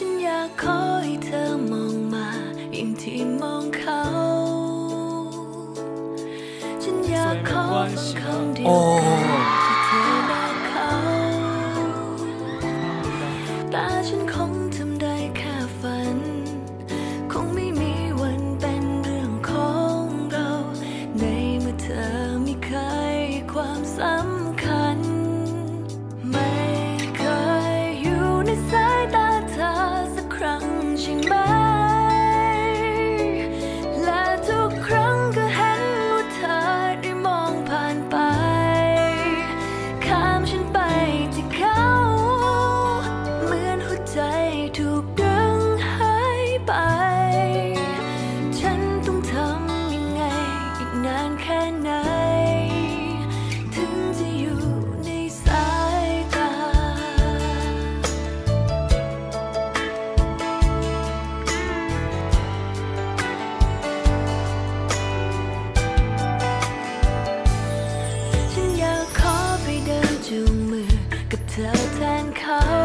ฉันอยากขอให้เธอมองมาอย่างที่มองเขาฉันอยากขอฟังคำเดียวกันที่เธอบอกเขาตาฉันคง certain color.